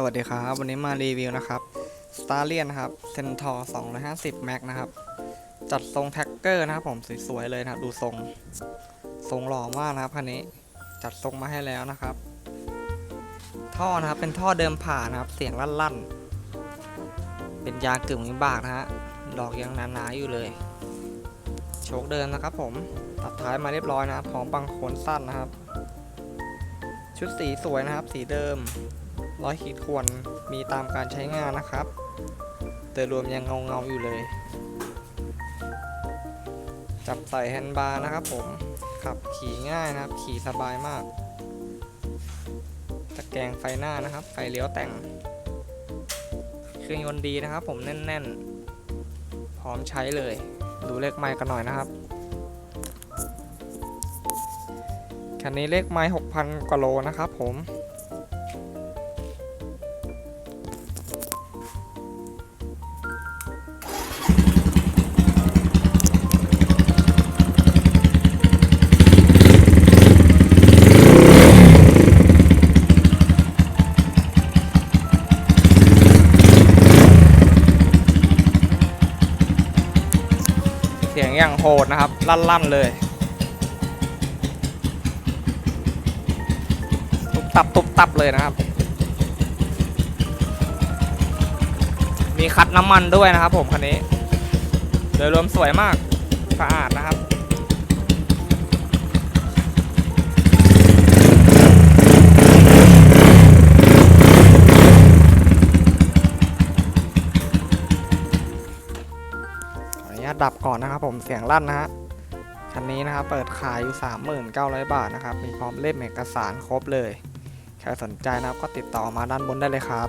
สวัสดีครับ วันนี้มารีวิวนะครับ s t a r l i o n นะครับ Centaur 250 Max นะครับ จัดทรงแท็กเกอร์นะครับผมสวยๆเลยนะครับ ดูทรง ทรงหล่อมากนะครับคันนี้จัดทรงมาให้แล้วนะครับ ท่อนะครับเป็นท่อเดิมผ่านะครับ เสียงลั่นๆ เป็นยางกึ่งวิบากนะฮะดอกยังหนาๆอยู่เลย โชคเดิมนะครับ ผมตัดท้ายมาเรียบร้อยนะครับพร้อมบังโคนสั้นนะครับ ชุดสีสวยนะครับ สีเดิม ร้อยขีดข่วนมีตามการใช้งานนะครับ แต่รวมยังเงาเงาอยู่เลย จับใส่แฮนด์บาร์นะครับผมขับขี่ง่ายนะครับ ขี่สบายมากตะแกรงไฟหน้านะครับ ไฟเลี้ยวแต่ง เครื่องยนต์ดีนะครับ ผมแน่น ๆ พร้อมใช้เลย ดูเลขไมล์กันหน่อยนะครับคันนี้เลขไม้6,000กว่าโลนะครับผม เสียงอย่างโหดนะครับ ลั่นๆเลยตุบตับตุบตับเลยนะครับ มีคัดน้ำมันด้วยนะครับผมคันนี้ โดยรวมสวยมากสะอาดนะครับ ขออนุ ญาตดับก่อนนะครับผมเสียงลั่นนะฮะคันนี้นะครับเปิดขายอยู่ 39,000 บาทนะครับ มีพร้อมเล่มเอกสารครบเลย ใครสนใจนะครับก็ติดต่อมาด้านบนได้เลยครับ